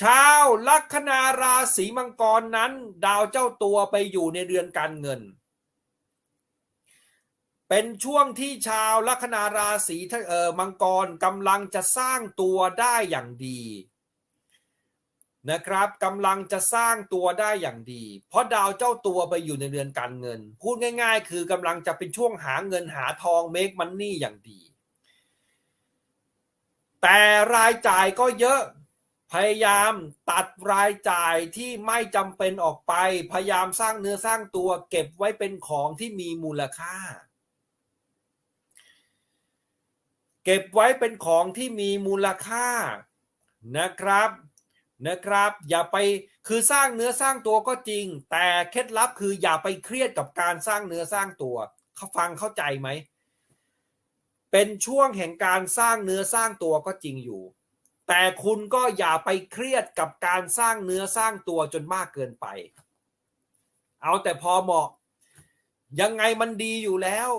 ชาวลัคนาราศีมังกรนั้น ดาวเจ้าตัวไปอยู่ในเรือนการเงิน เป็นช่วงที่ชาวลัคนาราศีเอ่อมังกรกำลังจะสร้างตัวได้อย่างดีนะครับกำลังจะสร้างตัวได้อย่างดี เพราะดาวเจ้าตัวไปอยู่ในเรือนการเงิน พูดง่าย ๆ คือกำลังจะเป็นช่วงหาเงินหาทองเมคมันนี่อย่างดี แต่รายจ่ายก็เยอะ พยายามตัดรายจ่ายที่ไม่จำเป็นออกไป พยายามสร้างเนื้อสร้างตัว เก็บไว้เป็นของที่มีมูลค่า เก็บไว้เป็นของที่มีมูลค่านะครับนะครับ อย่าไปคือสร้างเนื้อสร้างตัวก็จริง แต่เคล็ดลับคืออย่าไปเครียดกับการสร้างเนื้อสร้างตัวเขาฟังเข้าใจไหมเป็นช่วงแห่งการสร้างเนื้อสร้างตัวก็จริงอยู่ แต่คุณก็อย่าไปเครียดกับการสร้างเนื้อสร้างตัวจนมากเกินไป เอาแต่พอเหมาะ ยังไงมันดีอยู่แล้ว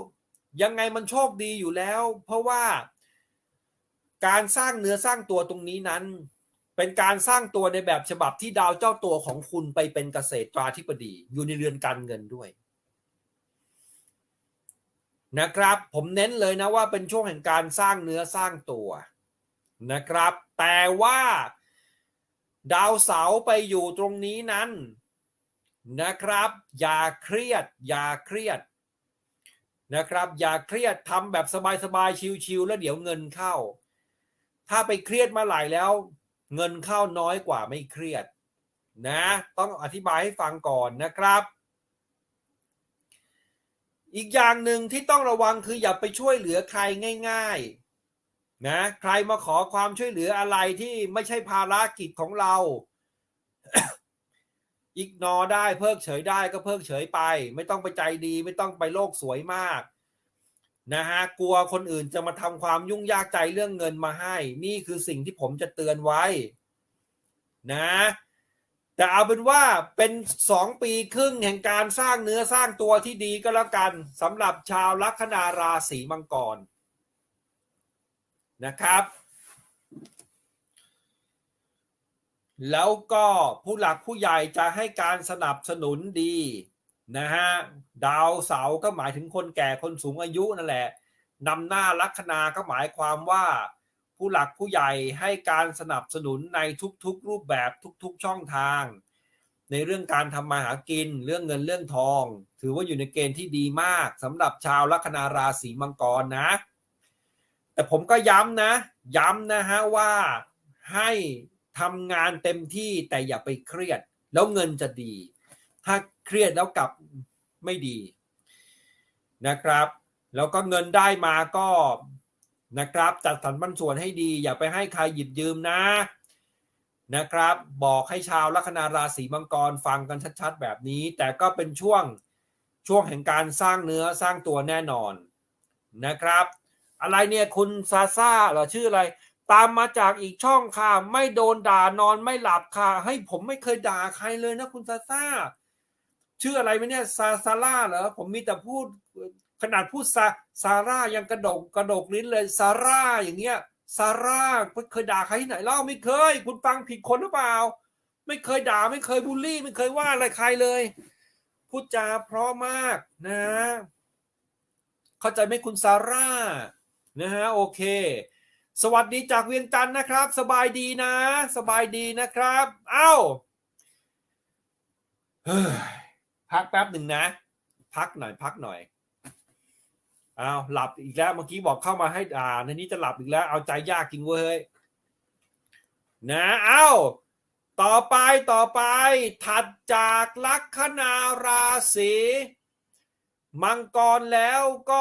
ยังไงมันโชคดีอยู่แล้ว เพราะว่าการสร้างเนื้อสร้างตัวตรงนี้นั้น เป็นการสร้างตัวในแบบฉบับที่ดาวเจ้าตัวของคุณไปเป็นเกษตรตราธิบดีอยู่ในเรือนการเงินด้วย นะครับ ผมเน้นเลยนะว่าเป็นช่วงแห่งการสร้างเนื้อสร้างตัวนะครับ แต่ว่า ดาวเสาไปอยู่ตรงนี้นั้น นะครับ อย่าเครียด อย่าเครียดนะครับ อย่าเครียดทำแบบสบายๆชิวๆแล้วเดี๋ยวเงินเข้า ถ้าไปเครียดมาหลายแล้ว เงินเข้าน้อยกว่าไม่เครียด นะ ต้องอธิบายให้ฟังก่อนนะครับอีกอย่างหนึ่งที่ต้องระวังคืออย่าไปช่วยเหลือใครง่ายๆ นะใครมาขอความช่วยเหลืออะไรที่ไม่ใช่ภารกิจของเรา อีกนอได้เพิกเฉยได้ก็เพิกเฉยไป ไม่ต้องไปใจดี ไม่ต้องไปโลกสวยมากนะฮะกลัวคนอื่นจะมาทำความยุ่งยากใจเรื่องเงินมาให้ นี่คือสิ่งที่ผมจะเตือนไว้ นะ แต่เอาเป็นว่าเป็นสองปีครึ่งแห่งการสร้างเนื้อสร้างตัวที่ดีก็แล้วกันสำหรับชาวลัคนาราศีมังกร นะครับ แล้วก็ผู้หลักผู้ใหญ่จะให้การสนับสนุนดีนะฮะดาวเสาก็หมายถึงคนแก่คนสูงอายุนั่นแหละนำหน้าลัคนาก็หมายความว่า ผู้หลักผู้ใหญ่ให้การสนับสนุนในทุกๆรูปแบบทุกๆช่องทาง ในเรื่องการทำมาหากินเรื่องเงินเรื่องทอง ถือว่าอยู่ในเกณฑ์ที่ดีมากสำหรับชาวลัคนาราศีมังกรนะ แต่ผมก็ย้ำนะ ย้ำนะฮะว่าให้ทำงานเต็มที่แต่อย่าไปเครียด แล้วเงินจะดี ถ้าเครียดแล้วกลับไม่ดีนะครับ แล้วก็เงินได้มาก็นะครับจัดสรรปันส่วนให้ดี อย่าไปให้ใครหยิบยืมนะนะครับ บอกให้ชาวลัคนาราศีมังกรฟังกันชัดๆ แบบนี้ แต่ก็เป็นช่วงช่วงแห่งการสร้างเนื้อสร้างตัวแน่นอนนะครับ อะไรเนี่ยคุณซาซาหรอชื่ออะไร ตามมาจากอีกช่องค่ะ ไม่โดนด่านอนไม่หลับค่ะให้ผมไม่เคยด่าใครเลยนะคุณซาซาชื่ออะไรไหมเนี่ยซาซาร่าเหรอผมมีแต่พูดขนาดพูดซาซาร่ายังกระดกกระดกลิ้นเลยซาร่าอย่างเงี้ยซาร่าเคยด่าใครที่ไหนเล่าไม่เคย คุณฟังผิดคนหรือเปล่า ไม่เคยด่าไม่เคยบูลลี่ ไม่เคยว่าอะไรใครเลยพูดจาเพราะมากนะ เข้าใจไหมคุณซาร่า นะฮะโอเค สวัสดีจากเวียงจันทร์นะครับ สบายดีนะ สบายดีนะครับเอ้าเฮ้ยพักแป๊บหนึ่งนะ พักหน่อยพักหน่อยอ้าวหลับอีกแล้วเมื่อกี้บอกเข้ามาให้อ่าในนี้จะหลับอีกแล้ว เอาใจยากจริงเว้ยนะเอ้าต่อไปต่อไป ถัดจากลัคนาราศีมังกรแล้วก็